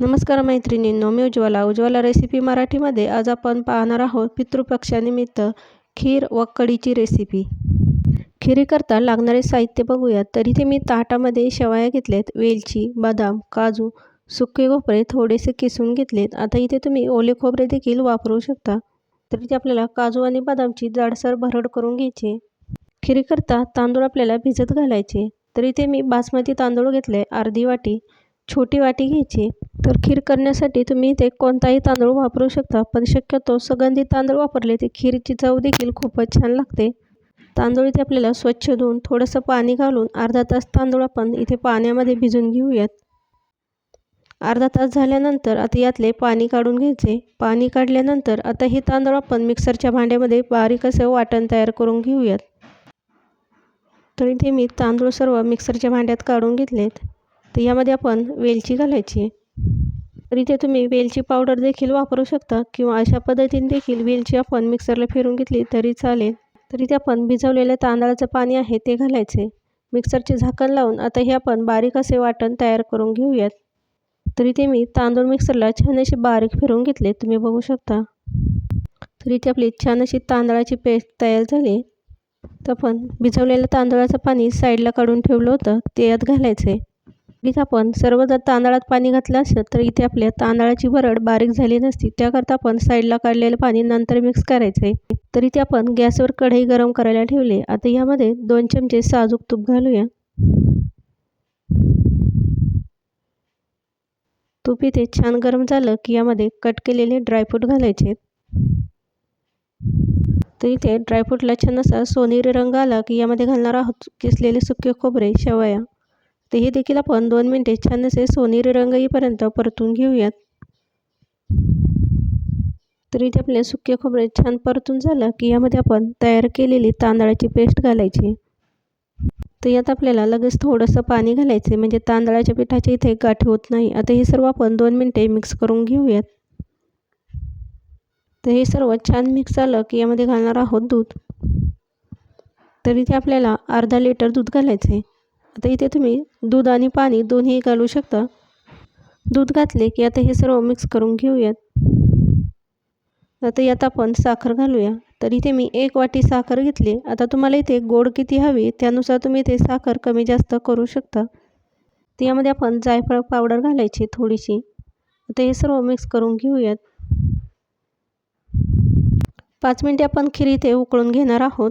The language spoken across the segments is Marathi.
नमस्कार मैत्रिणींनो मी उज्ज्वला. उज्ज्वला रेसिपी मराठीमध्ये आज आपण पाहणार आहोत पितृपक्षानिमित्त खीर व कढीची रेसिपी खिरीकरता लागणारे साहित्य बघूयात. तरी ते मी ताटामध्ये शेवया घेतलेत वेलची बदाम काजू सुके खोबरे थोडेसे किसून घेतलेत. आता इथे तुम्ही ओले खोबरे देखील वापरू शकता. तरी ते आपल्याला काजू आणि बदामची जाडसर भरड करून घ्यायची. खिरीकरता तांदूळ आपल्याला भिजत घालायचे. तरी ते मी बासमती तांदूळ घेतले अर्धी वाटी. छोटी वाटी घ्यायची. तर खीर करण्यासाठी तुम्ही ते कोणताही तांदूळ वापरू शकता पण शक्यतो सुगंधी तांदूळ वापरले ते खीरची चव देखील खूपच छान लागते. तांदूळ इथे आपल्याला स्वच्छ धुवून थोडंसं पाणी घालून अर्धा तास तांदूळ आपण इथे पाण्यामध्ये भिजून घेऊयात. अर्धा तास झाल्यानंतर आता यातले पाणी काढून घ्यायचे. पाणी काढल्यानंतर आता हे तांदूळ आपण मिक्सरच्या भांड्यामध्ये बारीक असं वाटण तयार करून घेऊयात. तर इथे मी तांदूळ सर्व मिक्सरच्या भांड्यात काढून घेतलेत. तर यामध्ये आपण वेलची घालायची. तर इथे तुम्ही वेलची पावडर देखील वापरू शकता किंवा अशा पद्धतीने देखील वेलची आपण मिक्सरला फिरून घेतली तरी चालेल. तर इथे आपण भिजवलेलं तांदळाचं पाणी आहे ते घालायचे. मिक्सरचे झाकण लावून आता हे आपण बारीक असे वाटण तयार करून घेऊयात. तर इथे मी तांदूळ मिक्सरला छान असे बारीक फिरून घेतले तुम्ही बघू शकता. तर इथे आपली छान अशी तांदळाची पेस्ट तयार झाली. तर आपण भिजवलेलं तांदळाचं पाणी साईडला काढून ठेवलं होतं ते यात घालायचं. आहे आपण सर्व जर तांदळात पाणी घातलं असेल तर इथे आपल्या तांदळाची भरड बारीक झाली नसती. त्याकरता आपण साईडला काढलेलं पाणी नंतर मिक्स करायचं आहे तर इथे आपण गॅसवर कढई गरम करायला ठेवले. आता यामध्ये दोन चमचे साजूक तूप घालूया. तूप इथे छान गरम झालं की यामध्ये कट केलेले ड्रायफ्रूट घालायचे. तर इथे ड्रायफ्रूटला छान असा सोनेरी रंग आला की यामध्ये घालणार आहोत किसलेले सुके खोबरे शेवया. तर हे देखील आपण दोन मिनटे छान असे सोनेरी रंग येईपर्यंत परतून घेऊयात. तर इथे आपले सुके खोबरे छान परतून झालं की यामध्ये आपण तयार केलेली तांदळाची पेस्ट घालायची. तर यात आपल्याला लगेच थोडंसं पाणी घालायचं म्हणजे तांदळाच्या पिठाच्या इथे गाठी होत नाही. आता हे सर्व आपण दोन मिनटे मिक्स करून घेऊयात. तर हे सर्व छान मिक्स झालं की यामध्ये घालणार आहोत दूध. तर इथे आपल्याला अर्धा लिटर दूध घालायचं आहे आता इथे तुम्ही दूध आणि पाणी दोन्ही घालू शकता. दूध घातले की आता हे सर्व मिक्स करून घेऊयात. आता यात आपण साखर घालूया. तर इथे मी एक वाटी साखर घेतली. आता तुम्हाला इथे गोड किती हवी त्यानुसार तुम्ही इथे साखर कमी जास्त करू शकता. त्यामध्ये आपण जायफळ पावडर घालायची थोडीशी. आता हे सर्व मिक्स करून घेऊयात. पाच मिनटे आपण खीर इथे उकळून घेणार आहोत.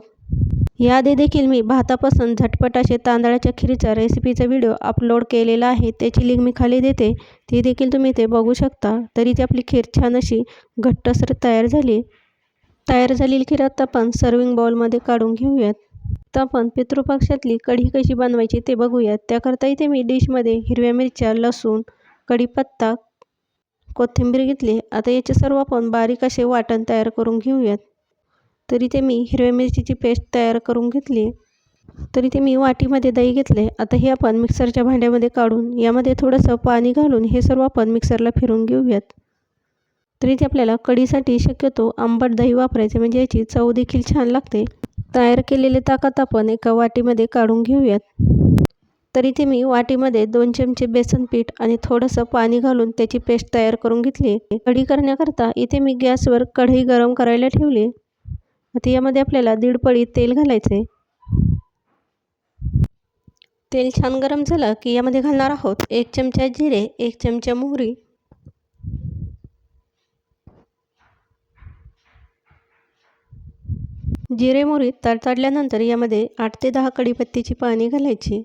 याआधी देखील मी भातापासून झटपट असे तांदळाच्या खिरीचा रेसिपीचा व्हिडिओ अपलोड केलेला आहे. त्याची लिंक मी खाली देते. ती देखील तुम्ही ते बघू शकता. तरी ती आपली खीर छान अशी घट्टसर तयार झाली. तयार झालेली खीर आता आपण सर्विंग बाउलमध्ये काढून घेऊयात. तर आपण पितृपक्षातली कढी कशी बनवायची ते बघूयात. त्याकरता इथे मी डिशमध्ये हिरव्या मिरच्या लसूण कढीपत्ता कोथिंबीर घेतली. आता याचे सर्व आपण बारीक असे वाटण तयार करून घेऊयात. तर इथे मी हिरव्या मिरचीची पेस्ट तयार करून घेतली. तर इथे मी वाटीमध्ये दही घेतले. आता हे आपण मिक्सरच्या भांड्यामध्ये काढून यामध्ये थोडंसं पाणी घालून हे सर्व आपण मिक्सरला फिरून घेऊयात. तर इथे आपल्याला कढीसाठी शक्यतो आंबट दही वापरायचे म्हणजे याची चव देखील छान लागते. तयार केलेले ताकात आपण एका वाटीमध्ये काढून घेऊयात. तर इथे मी वाटीमध्ये दोन चमचे बेसन पीठ आणि थोडंसं पाणी घालून त्याची पेस्ट तयार करून घेतली. कढी करण्याकरता इथे मी गॅसवर कढई गरम करायला ठेवली. आता यामध्ये आपल्याला दीड पळी तेल घालायचे तेल छान गरम झालं की यामध्ये घालणार आहोत एक चमचा जिरे एक चमचा मोहरी. जिरे मोहरी तडतडल्यानंतर यामध्ये आठ ते दहा कडीपत्तीची पाणी घालायची.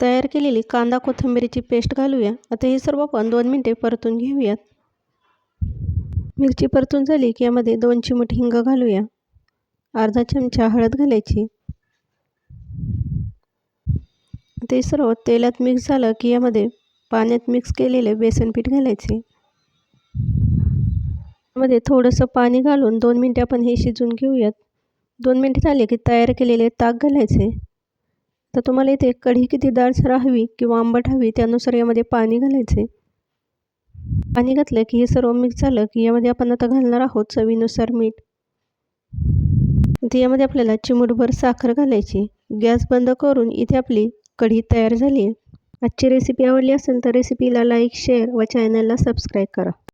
तयार केलेली कांदा कोथिंबीरीची पेस्ट घालूया. आता हे सर्व आपण दोन मिनटे परतून घेऊयात. मिरची परतून झाली की यामध्ये दोन चिमट हिंग घालूया. अर्धा चमचा हळद घालायची. ते सर्व तेलात मिक्स झालं की यामध्ये पाण्यात मिक्स केलेले बेसन पीठ घालायचे. मध्ये थोडंसं पाणी घालून दोन मिनटं आपण हे शिजून घेऊयात. दोन मिनटं झाले की तयार केलेले ताक घालायचे. तर तुम्हाला इथे कढी किती दाळसर हवी किंवा आंबट हवी त्यानुसार यामध्ये पाणी घालायचे. पाणी घातलं की हे सर्व मिक्स झालं की यामध्ये आपण आता घालणार आहोत चवीनुसार मीठ. इथे यामध्ये आपल्याला चिमूटभर साखर घालायची. गॅस बंद करून इथे आपली कढी तयार झाली आहे. आजची रेसिपी आवडली असेल तर रेसिपीला लाईक शेअर व चॅनलला सबस्क्राईब करा.